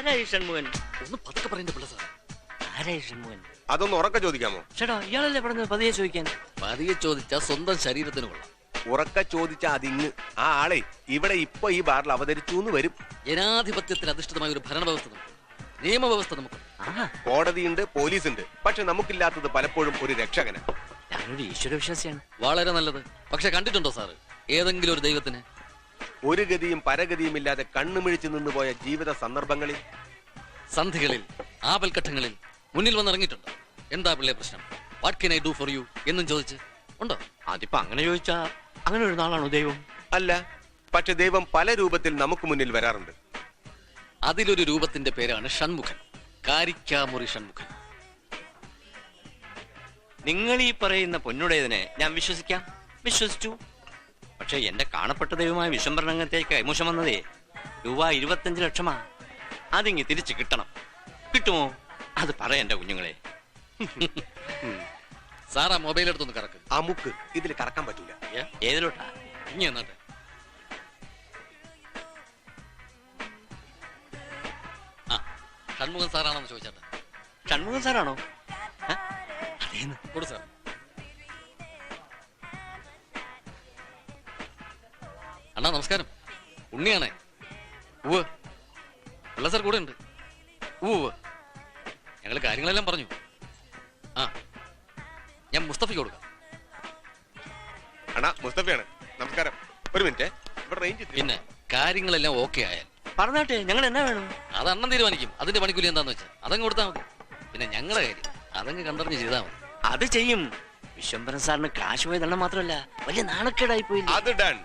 ആരായി ഷൺമുഖൻ? ഒന്ന് പതുക്കെ പറയണ്ട പിള്ള സാർ ആരായി ഷൺമുഖൻ? അതൊന്ന് ഉറക്ക ചോദിക്കാമോ? ചേട്ടാ ഇയാളല്ലേ പറഞ്ഞത് പതിയെ ചോദിക്കാൻ? പതിയെ ചോദിച്ച സ്വന്തം ശരീരത്തിന് കൊള്ളാം. ഉറക്ക ചോദിച്ച അതിങ് ആ ആളെ ഇവിടെ ഇപ്പൊ ഈ ബാറിൽ അവതരിച്ചു എന്ന് വരും. ജനാധിപത്യത്തിൽ അധിഷ്ഠിതമായ ഒരു ഭരണവ്യവസ്ഥ നമുക്ക് നിയമവ്യവസ്ഥ നമുക്ക് കോടതിയുണ്ട് പോലീസുണ്ട്. പക്ഷെ നമുക്കില്ലാത്തത് പലപ്പോഴും ഒരു രക്ഷകനാണ്. ഞാനൊരു ഈശ്വര വിശ്വാസിയാണ്. വളരെ നല്ലത്. പക്ഷെ കണ്ടിട്ടുണ്ടോ സാറ്? ഏതെങ്കിലും ഒരു ദൈവത്തിന് ഒരു ഗതിയും പരഗതിയും ഇല്ലാതെ കണ്ണുമിഴിച്ചു നിന്നുപോയ ജീവിത സന്ദർഭങ്ങളിൽ? സന്ധികളിൽ ആപൽഘട്ടങ്ങളിൽ മുന്നിൽ വന്നിറങ്ങിയിട്ടുണ്ട്. എന്താ പിള്ളേ പ്രശ്നം? What can I do for you എന്നും ചോദിച്ച്. ഉണ്ടോ? അതിപ്പോ അങ്ങനെ ചോദിച്ചാ അങ്ങനെ ഒരു നാളാണോ ദൈവം? അല്ല പക്ഷെ ദൈവം പല രൂപത്തിൽ നമുക്ക് മുന്നിൽ വരാറുണ്ട്. അതിലൊരു രൂപത്തിന്റെ പേരാണ് ഷൺമുഖൻ. കാരിക്കാമുറി ഷൺമുഖൻ. നിങ്ങൾ ഈ പറയുന്ന പൊന്നുടേതിനെ ഞാൻ വിശ്വസിക്കാം? വിശ്വസിച്ചു? പക്ഷെ എന്റെ കാണപ്പെട്ട ദൈവമായ വിശ്വംഭരണത്തേക്ക് കൈമോശം വന്നതേ. രൂപ ഇരുപത്തഞ്ച് ലക്ഷമാ. അതിങ്ങി തിരിച്ചു കിട്ടണം. കിട്ടുമോ? അത് പറ എന്റെ കുഞ്ഞുങ്ങളെ. Sarah mobile എടുത്തൊന്ന് കറക്ക്. ആ മുക്ക് ഇതിൽ കറക്കാൻ പറ്റൂല. ഏതിലോട്ടാ? ഇനി എന്നാട്ടെ ആ ഷൺമുഖൻ സാറാണെന്ന് ചോദിച്ചാട്ടെ. ഷൺമുഖൻ സാറാണോ? കൊടു സാർ. അണ്ണാ നമസ്കാരം. ഉണ്ണിയാണേ. ഉവ് പിള്ള സാർ കൂടെ ഉണ്ട് ഉവ് ഞങ്ങൾ കാര്യങ്ങളെല്ലാം പറഞ്ഞു. ആ. ഞാൻ മുസ്തഫയ്ക്ക് കൊടുക്കാം. അണ്ണാ മുസ്തഫയാണ്. നമസ്കാരം. ഒരു മിനിറ്റ്. ഇവിടെ റേഞ്ച് പിന്നെ കാര്യങ്ങളെല്ലാം ഓക്കെ ആയാൽ. പറഞ്ഞാട്ടെ ഞങ്ങൾ എന്നാ വേണം? അത് അണ്ണൻ തീരുമാനിക്കും. അതിന്റെ പണിക്കൂലി എന്താന്ന് വെച്ചാൽ. അതങ്ങ് കൊടുത്താൽ മതി. പിന്നെ ഞങ്ങളുടെ കാര്യം അതങ്ങ് കണ്ടറിഞ്ഞ് ചെയ്താൽ മതി. അത് ചെയ്യും. വിശ്വംഭരൻ സാറിന് കാശ് പോയതെണ്ണം മാത്രമല്ല വലിയ നാണക്കേടായി പോയി അത് ഡൺ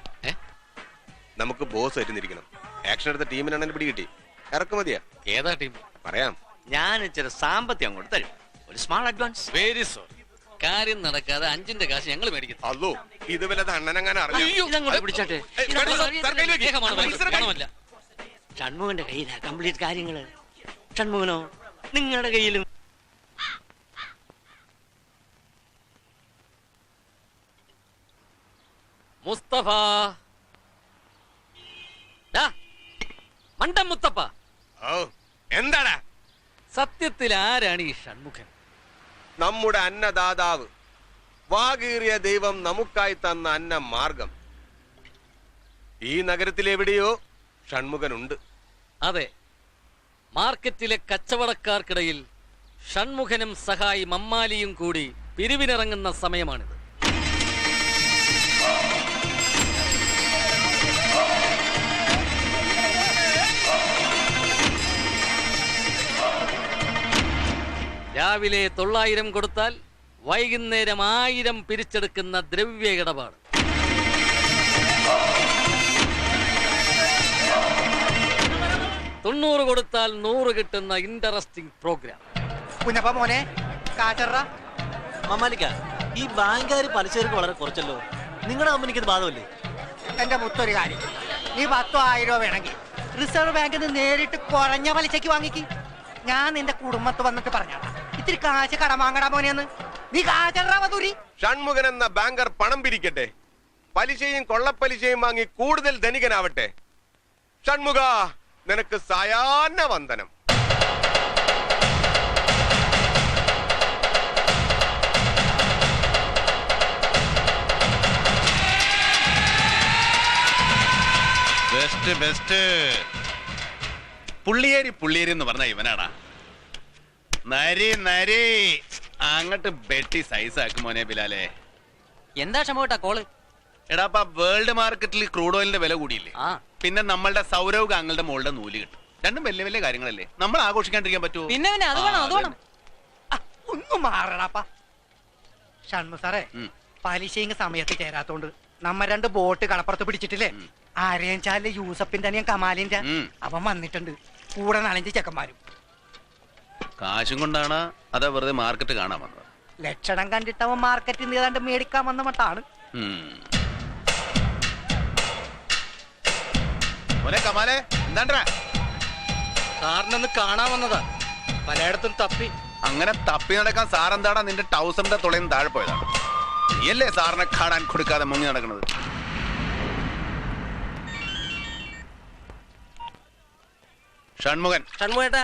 നമുക്ക് ബോസ് ആയിരുന്നിരിക്കണം ആക്ഷൻ എടുത്ത ടീമിനാണെങ്കിൽ പിടി കിട്ടി ഇറക്കുമതിയാ. ഏതാ ടീം പറയാം. ഞാൻ ഇച്ചിരി സാമ്പത്തികം അങ്ങോട്ട് തരും. ഒരു സ്മാൾ അഡ്വാൻസ് വെരി സോറി കാര്യം നടക്കാതെ അഞ്ചിന്റെ കാശ് ഞങ്ങൾ മേടിക്കും. അല്ലോ ഇത് വല്ലത് അണ്ണനങ്ങനെ അറിഞ്ഞു? പിടിച്ചാട്ടെ? ഷൺമുഖന്റെ കയ്യിലാ കംപ്ലീറ്റ് കാര്യങ്ങൾ. ഷൺമുഖനോ? നിങ്ങളുടെ കയ്യിലും. മുസ്തഫ ഡാ, മണ്ടൻ മുത്തപ്പ. ഓ എന്താടാ? സത്യത്തിൽ ആരാണ് ഈ ഷൺമുഖൻ? നമ്മുടെ അന്നദാതാവ്. വാകീറിയ ദൈവം നമുക്കായി തന്ന അന്ന മാർഗം ഈ നഗരത്തിലെവിടെയോ ഷൺമുഖനുണ്ട്. അതെ മാർക്കറ്റിലെ കച്ചവടക്കാർക്കിടയിൽ ഷൺമുഖനും സഹായി മമ്മാലിയും കൂടി പിരിവിനിറങ്ങുന്ന സമയമാണിത്. രാവിലെ തൊള്ളായിരം കൊടുത്താൽ വൈകുന്നേരം ആയിരം പിരിച്ചെടുക്കുന്ന ദ്രവ്യ ഇടപാട്. തൊണ്ണൂറ് കൊടുത്താൽ നൂറ് കിട്ടുന്ന ഇൻട്രസ്റ്റിംഗ് പ്രോഗ്രാം കുഞ്ഞപ്പ മോനെ കാറ്ററ മമ്മാലിക്ക ഈ ബാങ്കുകാർ പലിശക്ക് വളരെ കുറച്ചല്ലോ. നിങ്ങളുടെ കമ്പനിക്ക് ഇത് ബാധമല്ലേ എന്റെ മുത്തൊരു കാര്യം. നീ പത്തോ രൂപ വേണമെങ്കിൽ റിസർവ് ബാങ്കിൽ നിന്ന് നേരിട്ട് കുറഞ്ഞ പലിശക്ക് വാങ്ങിക്ക്. ഞാൻ നിന്റെ കുടുംബത്ത് വന്നിട്ട് പറഞ്ഞാടാ ഇത്തിരി കാശ് കടം വാങ്ങടാ മോനെന്ന് നീ വധൂരി ഷൺമുഖൻ എന്ന ബാങ്കർ പണം പിരിക്കട്ടെ. പലിശയും കൊള്ളപ്പലിശയും വാങ്ങി കൂടുതൽ ധനികനാവട്ടെ. ഷൺമുഖ നിനക്ക് സായാഹ്ന വന്ദനം. ബെസ്റ്റ് ബെസ്റ്റ് പുള്ളിയേരി പുള്ളിയേരി എന്ന് പറഞ്ഞ ഇവനാടാ. നരി നരി. അങ്ങോട്ട് ബെട്ടി സൈസ് ആക്കും മോനെ ബിലാലെ. എന്താ ക്ഷമോട്ടാ കോൾ എടാപ്പ വേൾഡ് മാർക്കറ്റിൽ ക്രൂഡ് ഓയിലിന്റെ വില കൂടിയില്ലേ? ആ. പിന്നെ നമ്മളുടെ സൗരവ് ഗാങ്ങളുടെ മുകളുടെ നൂൽ കിട്ടും. രണ്ടും വലിയ വലിയ കാര്യങ്ങളല്ലേ? നമ്മൾ ആഘോഷിക്കാണ്ടിരിക്കാൻ പറ്റുമോ പിന്നെ പിന്നെ അത് വേണം അത് വേണം. ആ, ഒന്ന് മാറടാപ്പ ഷൺമു സാറേ ഉം. സമയത്ത് ചേരാത്തോണ്ട് നമ്മ രണ്ട് ബോട്ട് കടപ്പുറത്ത് പിടിച്ചിട്ടില്ലേ? ആരെയും ആരെയാച്ചാൽ യൂസഫിന്റെ അനിയൻ കമാലിന്റെ. ഉം. അവൻ വന്നിട്ടുണ്ട്. കൂടെ നാലഞ്ച് ചെക്കന്മാരും. കാശും കൊണ്ടാണ് അതാ വെറുതെ മാർക്കറ്റ് കാണാൻ വന്നത്? ലക്ഷണം കണ്ടിട്ടവൻ മാർക്കറ്റിൽ നിന്ന് ഏതാണ്ട് മേടിക്കാൻ വന്ന മട്ടാണ്. കമാലെ എന്താണ്ടാ സാറിനൊന്ന് കാണാൻ വന്നതാ. പലയിടത്തും തപ്പി. അങ്ങനെ തപ്പി നടക്കാൻ സാറെന്താടാ നിന്റെ ടൗസറിന്റെ തുളയും താഴെ പോയതാണ് നീയല്ലേ സാറിനെ കാണാൻ കൊടുക്കാതെ മുങ്ങി നടക്കുന്നത്? ഷൺമുഖൻ. ഷൺമുഖേട്ടാ.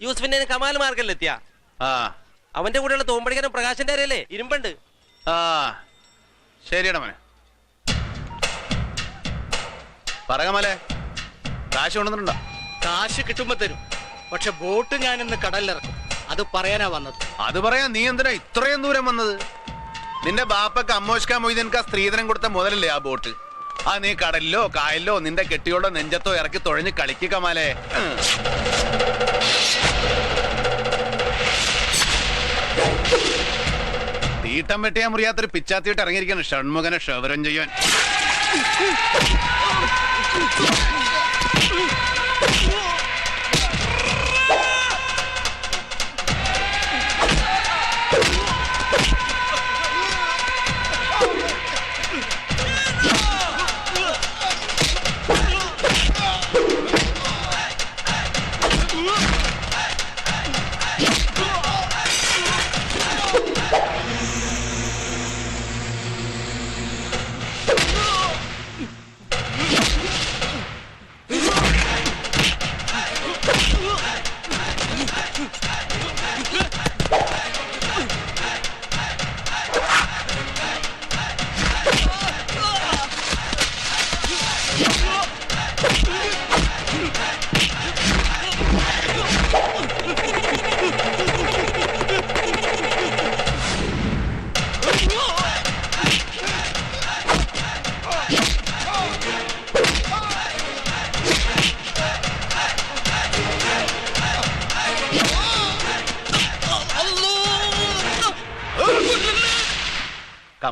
യൂസഫിന്റെ കമാൽ മാർഗല്ലെത്തിയ ആ. അവന്റെ കൂടെയുള്ള തോമ്പടിക്കാരൻ പ്രകാശന്റെ അറിയല്ലേ ഇരുമ്പണ്ട്. ആ. ശരിയടാ മോനെ. പറ കമാലെ കാശ് കൊണ്ടുവന്നിട്ടുണ്ടോ? കാശ് കിട്ടുമ്പോ തരും. പക്ഷെ ബോട്ട് ഞാൻ ഇന്ന് കടലിലിറക്കും. അത് പറയാനാ വന്നത്. അത് പറയാൻ നീ എന്തിനാ ഇത്രയും ദൂരം വന്നത്? നിന്റെ ബാപ്പക്ക് അമ്മോഷ്ക മൊയ്തീൻക സ്ത്രീധനം കൊടുത്ത മുതലല്ലേ ആ ബോട്ട്? ആ നീ കടലിലോ കായലിലോ നിന്റെ കെട്ടിയോടോ നെഞ്ചത്തോ ഇറക്കി തുഴഞ്ഞ് കളിക്കുക മാലെ. തീട്ടം വെട്ടിയാ മുറിയാത്തൊരു പിച്ചാത്തിയിട്ട് ഇറങ്ങിയിരിക്കണം ഷൺമുഖനെ ഷവരം ചെയ്യാൻ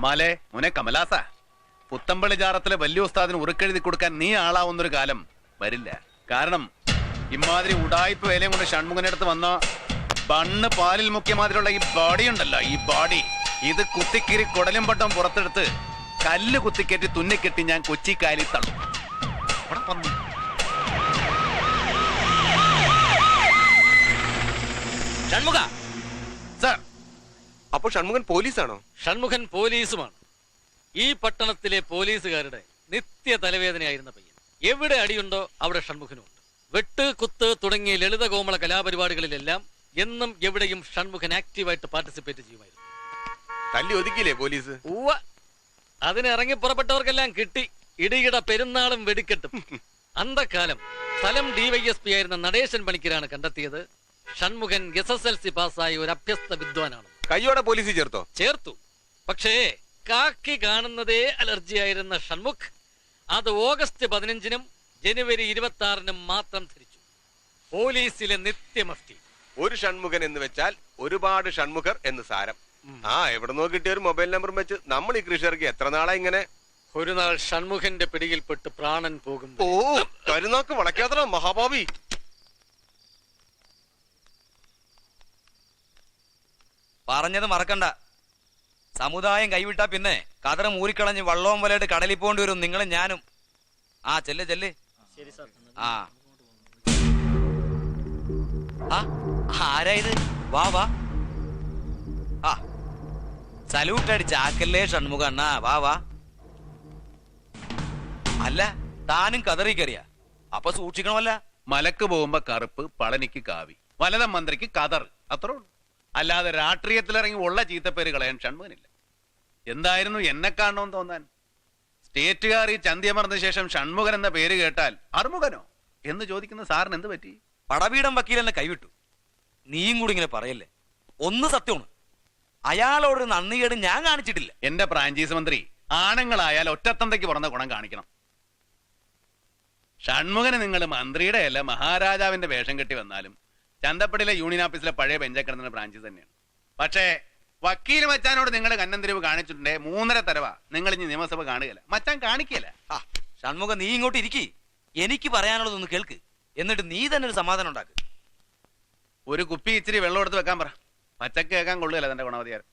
കമാലെ മോനെ കമലാസ. പുത്തമ്പള്ളി ജാറത്തിലെ വലിയ ഉസ്താദിന് ഉറുക്കെഴുതി കൊടുക്കാൻ നീ ആളാവുന്നൊരു കാലം വരില്ല. കാരണം ഇമാതിരി ഉടായ്പ വേലയും കൊണ്ട് ഷൺമുഖന്റെ അടുത്ത് വന്ന ബണ്ണ് പാലിൽ മുഖ്യമാതിരിയുള്ള ഈ ബോഡി ഉണ്ടല്ലോ ഈ ബോഡി ഇത് കുത്തിക്കീറി കുടലും പട്ടം പുറത്തെടുത്ത് കല്ല് കുത്തിക്കേറ്റി തുന്നിക്കെട്ടി ഞാൻ കൊച്ചി കാലി തള്ളും. ഷൺമുഖ അപ്പൊ ഷൺമുഖൻ പോലീസാണോ? ഷൺമുഖൻ പോലീസുമാണ്. ഈ പട്ടണത്തിലെ പോലീസുകാരുടെ നിത്യ തലവേദനയായിരുന്ന പയ്യൻ. എവിടെ അടിയുണ്ടോ അവിടെ ഷൺമുഖനുണ്ട് വെട്ട് കുത്ത് തുടങ്ങിയ ലളിത കോമള കലാപരിപാടികളിലെല്ലാം എന്നും എവിടെയും ഷൺമുഖൻ ആക്റ്റീവായിട്ട് പാർട്ടിസിപ്പേറ്റ് ചെയ്യുമായിരുന്നു. തല്ലി ഒതുക്കിയില്ലേ പോലീസ്? ഉവ്വ. അതിന് ഇറങ്ങി പുറപ്പെട്ടവർക്കെല്ലാം കിട്ടി. ഇടിയുടെ പെരുന്നാളും വെടിക്കെട്ടും. അന്തക്കാലം സ്ഥലം ഡിവൈഎസ്പി ആയിരുന്ന നടേശൻ പണിക്കരാണ് കണ്ടെത്തിയത്. Shanmukhan S S L C പാസ്സായ ഒരു അഭ്യസ്ത വിദ്വാനാണ്. കയ്യോടെ പോലീസിൽ ചേർത്തോ? ചേർത്തു. പക്ഷേ കാക്കി കാണുന്നതേ അലർജി ആയിരുന്ന ഷൺമുഖ് അത് ഓഗസ്റ്റ് പതിനഞ്ചിനും ജനുവരി ഇരുപത്തി ആറിനും മാത്രം ധരിച്ചു. പോലീസിലെ നിത്യമഫ്തി. ഒരു ഷൺമുഖൻ എന്ന് വെച്ചാൽ ഒരുപാട് ഷൺമുഖർ എന്ന് സാരം. ആ എവിടുന്നോ കിട്ടിയ ഒരു മൊബൈൽ നമ്പർ വെച്ച് നമ്മൾ ഈ കൃഷിയർക്ക് എത്ര നാളാ ഇങ്ങനെ? ഒരു നാൾ ഷൺമുഖന്റെ പിടിയിൽപ്പെട്ട് പ്രാണൻ പോകും ഓ കരുനാക്ക് വളയ്ക്കാത്തട മഹാഭാവി. പറഞ്ഞത് മറക്കണ്ട. സമുദായം കൈവിട്ടാ പിന്നെ കതറ് മൂരിക്കളഞ്ഞ് വള്ളവും വലയിട്ട് കടലിൽ പോകേണ്ടി വരും. നിങ്ങളും ഞാനും. ആ ചെല്ല് ചെല്ല്. ആ. ആ, ആരാ ഇത്? വാ വാ. ആ. സല്യൂട്ട് അടിച്ച ആക്കല്ലേ ഷൺമുഖ അണ്ണാ. വാ വാ. അല്ല താനും കതറി കയറിയ. അപ്പൊ സൂക്ഷിക്കണമല്ല. മലക്ക് പോകുമ്പോ കറുപ്പ് പളനിക്ക് കാവി. വലത മന്ത്രിക്ക് കതർ അത്രേ ഉള്ളൂ. അല്ലാതെ രാഷ്ട്രീയത്തിലിറങ്ങി ഉള്ള ചീത്തപ്പേര് കളയാൻ ഷൺമുഖനില്ല. എന്തായിരുന്നു എന്നെ കാണണമെന്ന് തോന്നാൻ? സ്റ്റേറ്റുകാർ ഈ ചന്തിയമർന്ന ശേഷം ഷൺമുഖൻ എന്ന പേര് കേട്ടാൽ അറുമുഖനോ? എന്ന് ചോദിക്കുന്ന സാറിന് എന്ത് പറ്റി? പടവീടം വക്കീൽ എന്നെ കൈവിട്ടു. നീയും കൂടി ഇങ്ങനെ പറയല്ലേ? ഒന്ന് സത്യമാണ്. അയാളോട് നന്ദികേട് ഞാൻ കാണിച്ചിട്ടില്ല. എന്റെ ഫ്രാഞ്ചൈസ് മന്ത്രി ആണുങ്ങളായാൽ ഒറ്റത്തന്തയ്ക്ക് പുറന്ന ഗുണം കാണിക്കണം. ഷൺമുഖന് നിങ്ങൾ മന്ത്രിയുടെ അല്ല മഹാരാജാവിന്റെ വേഷം കെട്ടി വന്നാലും ചന്തപ്പടിയിലെ യൂണിയൻ ഓഫീസിലെ പഴയ ബെഞ്ചക്കിടന്ന ബ്രാഞ്ച് തന്നെയാണ്. പക്ഷേ വക്കീൽ മച്ചാനോട് നിങ്ങളുടെ കന്നന്തിരിവ് കാണിച്ചിട്ടുണ്ടേ മൂന്നര തരവ. നിങ്ങൾ ഇനി നിയമസഭ കാണുകയില്ല. മച്ചാൻ കാണിക്കല ആ ഷൺമുഖ നീ ഇങ്ങോട്ട് ഇരിക്കി. എനിക്ക് പറയാനുള്ളതൊന്ന് കേൾക്ക്. എന്നിട്ട് നീ തന്നെ ഒരു സമാധാനം ഉണ്ടാക്ക്. ഒരു കുപ്പി ഇച്ചിരി വെള്ളം എടുത്ത് വെക്കാൻ പറ. പച്ചക്ക് കേൾക്കാൻ കൊള്ളുകയല്ല തന്റെ ഗുണവധികാരം.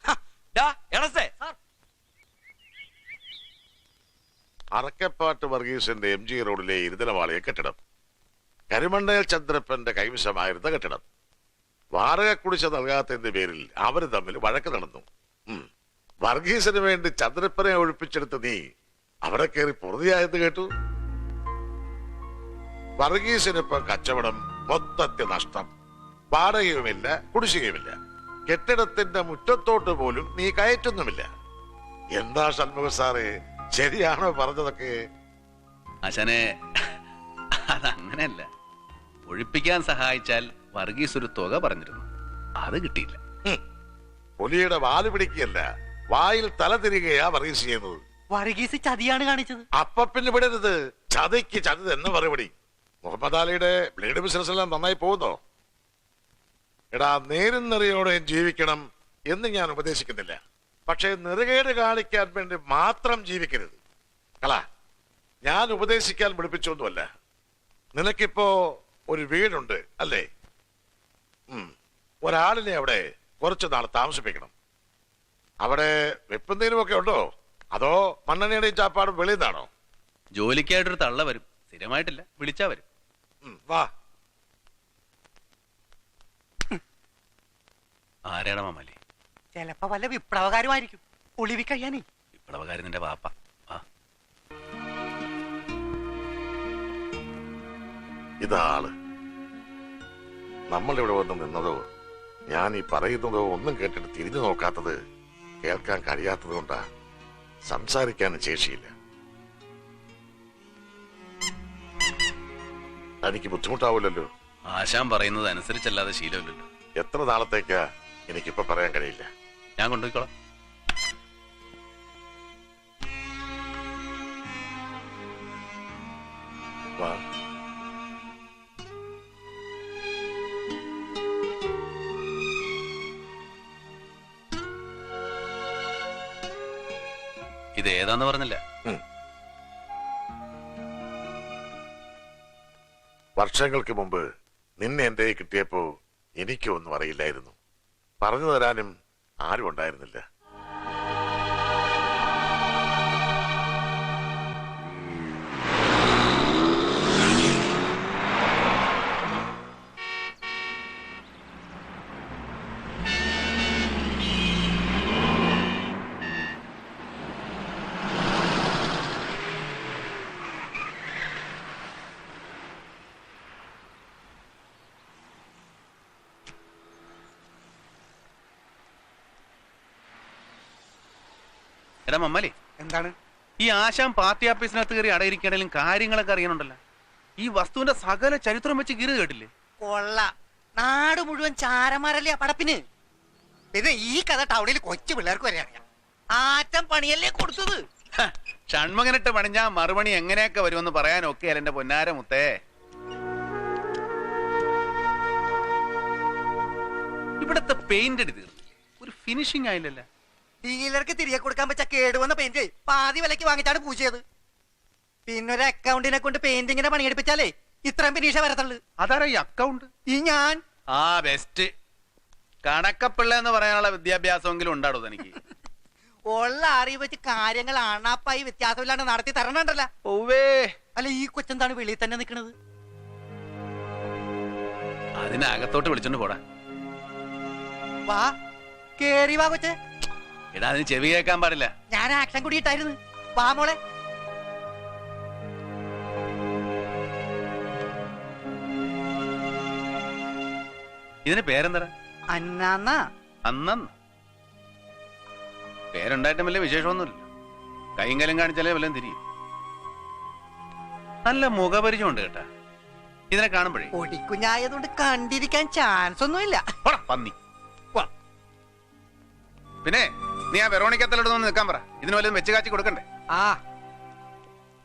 അറക്കപ്പാട്ട് വർഗീസിന്റെ എം ജി റോഡിലെ ഇരുതലവാളിയ കെട്ടിടം. കരിമണ്ണയിൽ ചന്ദ്രപ്പന്റെ കൈവശമായിരുന്ന കെട്ടിടം. വാടക കുടിശ്ശ നൽകാത്തതിന്റെ പേരിൽ അവർ തമ്മിൽ വഴക്ക് നടന്നു. വർഗീസിന് വേണ്ടി ചന്ദ്രപ്പനെ ഒഴിപ്പിച്ചെടുത്ത നീ അവിടെ കയറി പൊറുതിയായെന്ന് കേട്ടു? വർഗീസിനിപ്പോ കച്ചവടം മൊത്തത്തെ നഷ്ടം. വാടകയുമില്ല കുടിശ്ശികയുമില്ല. കെട്ടിടത്തിന്റെ മുറ്റത്തോട്ട് പോലും നീ കയറ്റൊന്നുമില്ല. എന്താ ഷൺമുഖ സാറേ ശരിയാണോ പറഞ്ഞതൊക്കെ? ആശാനെ അതങ്ങനെയല്ല. ഒഴിപ്പിക്കാൻ സഹായിച്ചാൽ വർഗീസ് ഒരു തുക പറഞ്ഞിരുന്നു. അത് കിട്ടിയില്ല. പുലിയുടെ വാൽ പിടിക്കുകയല്ല വായിൽ തല തിരികെയാ വർഗീസ് ചെയ്യുന്നത്. വർഗീസ് ചതിയാണ് കാണിച്ചത്. അപ്പ പിന്നെ വിടരുത്. ചതിക്ക് ചതി എന്ന് മറുപടി. മുഹമ്മദ് അലിയുടെ ബ്ലേഡ് ബിസിനസ് എല്ലാം നന്നായി പോകുന്നോ? എടാ നേരും നിറയോടെ ജീവിക്കണം എന്ന് ഞാൻ ഉപദേശിക്കുന്നില്ല. പക്ഷേ നെറുകേട് കാണിക്കാൻ വേണ്ടി മാത്രം ജീവിക്കരുത്. കളാ ഞാൻ ഉപദേശിക്കാൻ വിളിപ്പിച്ചൊന്നുമല്ല. നിനക്കിപ്പോ ഒരു വീടുണ്ട് അല്ലേ. ഒരാളിനെ അവിടെ കുറച്ചു നാൾ താമസിപ്പിക്കണം. അവിടെ വെപ്പുന്നതിനും ഒക്കെ ഉണ്ടോ? അതോ മണ്ണെണ്ണയുടെയും ചാപ്പാടും വെളിയിൽ നിന്നാണോ? ജോലിക്കായിട്ടൊരു തള്ള വരും. സ്ഥിരമായിട്ടില്ല. വിളിച്ചാ വരും. വാ. ആരാടാ മാമാലി? ചിലപ്പോ വല്ല വിപ്ലവകാരുമായിരിക്കും. ഒളിവി കഴിയാനേ വിപ്ലവകാരി നിന്റെ വാപ്പ. ഇതാൾ നമ്മൾ ഇവിടെ വന്ന് നിന്നതോ ഞാൻ ഈ പറയുന്നതോ ഒന്നും കേട്ടിട്ട് തിരിഞ്ഞു നോക്കാത്തത് കേൾക്കാൻ കഴിയാത്തത് കൊണ്ടാ സംസാരിക്കാനും ശേഷിയില്ല. തനിക്ക് ബുദ്ധിമുട്ടാവില്ലല്ലോ? ആശാൻ പറയുന്നത് അനുസരിച്ചല്ലാതെ ശീലമില്ലല്ലോ. എത്ര നാളത്തേക്കാ എനിക്കിപ്പോ പറയാൻ കഴിയില്ല? ഞാൻ കൊണ്ടുപോയിക്കോളാം. വാ. ഏതാന്ന് പറഞ്ഞില്ല? വർഷങ്ങൾക്ക് മുമ്പ് നിന്നെ എന്റെ കിട്ടിയപ്പോ എനിക്കൊന്നും അറിയില്ലായിരുന്നു. പറഞ്ഞു തരാനും ആരും ഉണ്ടായിരുന്നില്ല എടാ മമ്മാലി എന്താണ്? ഈ ആശാൻ പാർട്ടി ഓഫീസിനകത്ത് കയറി അടയിരിക്കണേലും കാര്യങ്ങളൊക്കെ അറിയണുണ്ടല്ലോ. ഈ വസ്തുവിന്റെ സകല ചരിത്രം വെച്ച് കീറി കേട്ടില്ലേ? കൊള്ള. നാട് മുഴുവൻ ചാരമാരല്ലേ പടപ്പിന്? പിന്നെ ഈ കഥ ടൗണിൽ കൊച്ചു പിള്ളേർക്ക് വരെ അറിയാം. ആറ്റം പണിയല്ലേ കൊടുത്തത്? ഷൺമകനിട്ട് പണിഞ്ഞാ മറുപണി എങ്ങനെയൊക്കെ വരുമെന്ന് പറയാൻ പറയാനൊക്കെ എന്റെ പൊന്നാര മുത്തേ. ഇവിടത്തെ പെയിന്റ് അടി തീർന്നു ഒരു ഫിനിഷിംഗ് ആയില്ലല്ലോ. ഡീലർക്ക് തിരികെ കൊടുക്കാൻ പറ്റ കേടുവന്ന പെയിന്റ് പാതി വിലക്ക് വാങ്ങിച്ചാണ് പൂജയത് പിന്നെ ഒരു അക്കൗണ്ടിനെ കൊണ്ട് പെയിന്റിങ്ങിനെ പണിയെടുപ്പിച്ചാലേ ഇത്രയും പിന്നീഷ വരത്തുള്ളു. അതാരാ ഈ അക്കൗണ്ട് ഈ ഞാൻ. ആ ബെസ്റ്റ് കണക്കപ്പിള്ള എന്ന് പറയാനുള്ള വിദ്യാഭ്യാസമെങ്കിലും ഉണ്ടാടോ തനിക്ക്? ഉള്ള അറിവ് വെച്ച് കാര്യങ്ങൾ അണാപ്പായി വ്യത്യാസമില്ലാണ്ട് നടത്തി തരണണ്ടല്ല. ഓവേ അല്ല ഈ കൊച്ചെന്താണ് വെളിയിൽ തന്നെ നിക്കണത് അതിനകത്തോട്ട് വിളിച്ചോണ്ട് പോടാ. വാ. കേറി വാ കൊച്ചെ. എടാ അതിന് ചെവി കേൾക്കാൻ പാടില്ല. ഞാൻ ആക്ഷൻ കൂടിയിട്ടായിരുന്നു. വാ മോളെ. ഇതിന് പേരെന്താ അന്നാന്നാ. അന്നന്ന് പേരുണ്ടായിട്ടും വലിയ വിശേഷമൊന്നുമില്ല. കൈയും കലും കാണിച്ചാലേ വല്ലതും തിരിയും. നല്ല മുഖപരിചയം ഉണ്ട് കേട്ടാ. ഇതിനെ കാണുമ്പോഴേ. ഒടിക്കുഞ്ഞായതുകൊണ്ട് കണ്ടിരിക്കാൻ ചാൻസ് ഒന്നുമില്ല. പന്നി. പിന്നെ നീ ആ വെറോണിക്കത്തിലോട്ട് ഒന്ന് നിൽക്കാൻ പറ. ഇതിന് വല്ലതും വെച്ച് കാച്ചി കൊടുക്കണ്ടേ? ആ.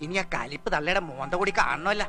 ഇനി ആ കലിപ്പ് തള്ളയുടെ മോന്ത കൂടി കാണണമല്ല.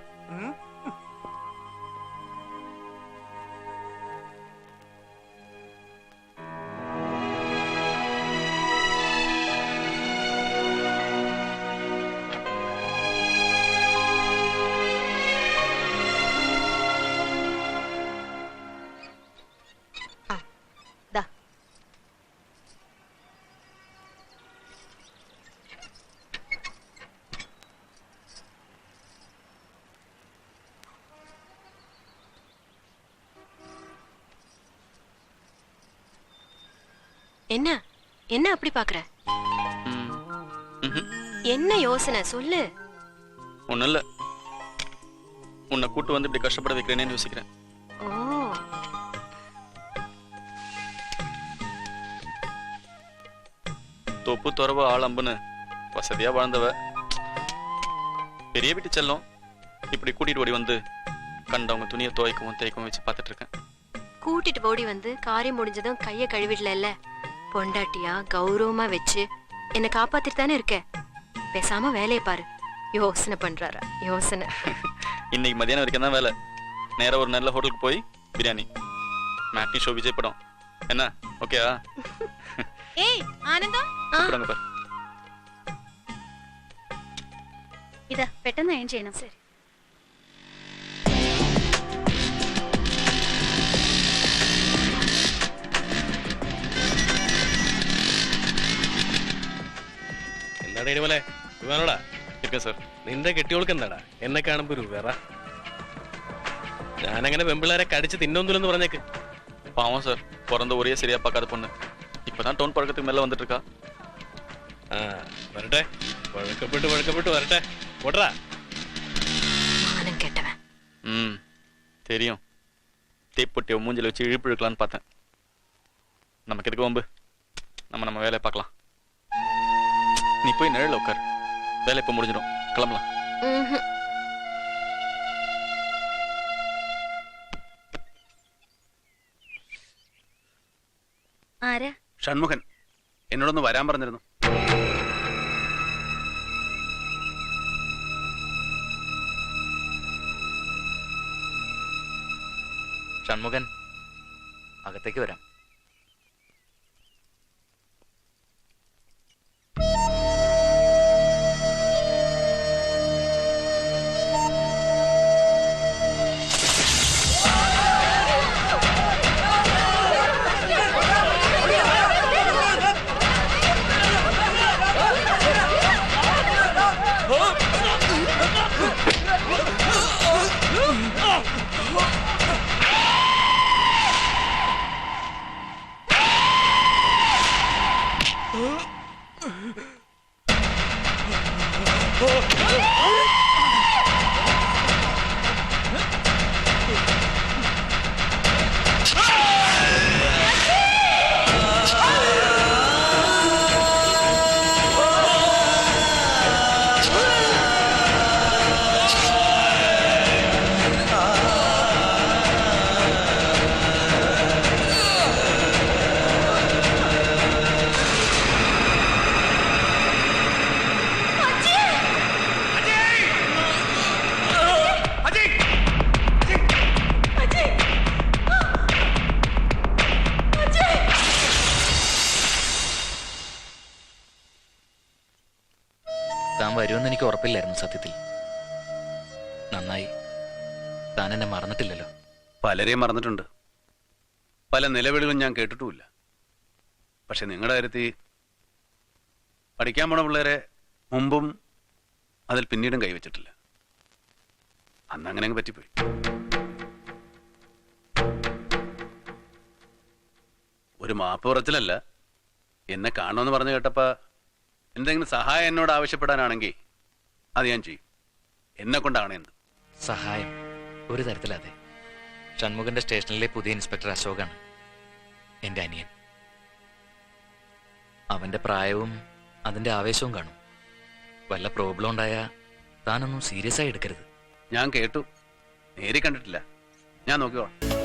என்ன? என்ன அப்படி பாக்குற? என்ன யோசனை? சொல்லு. ஒண்ணு இல்ல. உன்னை கூட்டு வந்து இப்படி கஷ்டப்பட வைக்கிறேன்னு யோசிக்கிறேன். ஓ. தொப்பு துறவ ஆளம்புன்னு வசதியா வாழ்ந்தவ. பெரிய வீட்டு செல்லும். இப்படி கூட்டிட்டு ஓடி வந்து கண்டவங்க துணியை துவைக்கவும் தேய்க்கவும் வச்சு பார்த்துட்டு இருக்கேன். கூட்டிட்டு ஓடி வந்து காரியம் முடிஞ்சதும் கையை கழுவிடல பொண்டாட்டியா கௌரவமா வச்சு என்னை காப்பாத்திட்டு தானே இருக்க? பேசாம வேலையை பாரு. யோசனை பண்றாரா? யோசனை. இன்னைக்கு மதியானம் வரைக்கும் தான் வேலை. நேராக ஒரு நல்ல ஹோட்டலுக்கு போய் பிரியாணி. மேட்டி ஷோ விஜய் படம். என்ன? ஓகேவா? ஏய் ஆனந்தம்? కూడంగా ఇదా ஏன் செய்யணும். சரி. ശരി എന്താടാ ഇനിമലെ വേണോടാ இருக்கேன் சார் നിന്റെ കെട്ടിയോൾക്ക് എന്താടാ എന്നെ കാണുമ്പോ ഒരു വേറ ഞാനങ്ങനെ പെമ്പിള്ളേരെ കടിച്ച് തിന്നൊന്നുമില്ലെന്ന് പറഞ്ഞേക്ക് பாவம் சார் பிறந்த ஒரே சரியா பார்க்காத பொண்ணு இப்பதான் டவுன் பழக்கத்துக்கு மேல வந்துட்டு இருக்கா ആ വരട്ടെ വഴക്കപ്പെട്ട് വഴക്കപ്പെട്ട് വരട്ടെ ഓട്ടറാ மானம் கெட்டவன் ம் தெரியும் தீப்பொட்டியை மூஞ்சில வச்சு இழுப்பு இழுக்கலான்னு பார்த்தேன் நமக்கு எதுக்கு வம்பு நம்ம நம்ம வேலையை பார்க்கலாம் நீ போய் நிழல உட்கார் வேலை இப்போ முடிஞ்சிடும் கிளம்பலாம் ம்ஹும். ആരാ ഷൺമുഖൻ എന്നോടൊന്ന് വരാൻ പറഞ്ഞിരുന്നു ഷൺമുഖൻ അകത്തേക്ക് വരാം താൻ വരുമെന്ന് എനിക്ക് ഉറപ്പില്ലായിരുന്നു സത്യത്തിൽ. നന്നായി. താൻ എന്നെ മറന്നിട്ടില്ലല്ലോ. പലരെയും മറന്നിട്ടുണ്ട്. പല നിലവിളികളും ഞാൻ കേട്ടിട്ടുമില്ല. പക്ഷെ നിങ്ങളുടെ കാര്യത്തിൽ പഠിക്കാൻ പോണ പിള്ളേരെ മുമ്പും അതിൽ പിന്നീടും കൈവച്ചിട്ടില്ല. അന്ന് അങ്ങനെ അങ്ങ് പറ്റിപ്പോയി. ഒരു മാപ്പ് പറച്ചിലല്ല എന്നെ കാണുമെന്ന് പറഞ്ഞു കേട്ടപ്പോ എന്തെങ്കിലും സഹായം എന്നോട് ആവശ്യപ്പെടാനാണെങ്കിൽ അത് ഞാൻ ചെയ്യും. എന്നെ കൊണ്ടാണ് എന്ത്? സഹായം ഒരു തരത്തിലതെ ഷൺമുഖന്റെ സ്റ്റേഷനിലെ പുതിയ ഇൻസ്പെക്ടർ അശോകാണ്. എന്റെ അനിയൻ. അവന്റെ പ്രായവും അതിന്റെ ആവേശവും കാണും. വല്ല പ്രോബ്ലം ഉണ്ടായാൽ താനൊന്നും സീരിയസ് ആയി എടുക്കരുത്. ഞാൻ കേട്ടു. നേരി കണ്ടിട്ടില്ല. ഞാൻ നോക്കിക്കോളാം.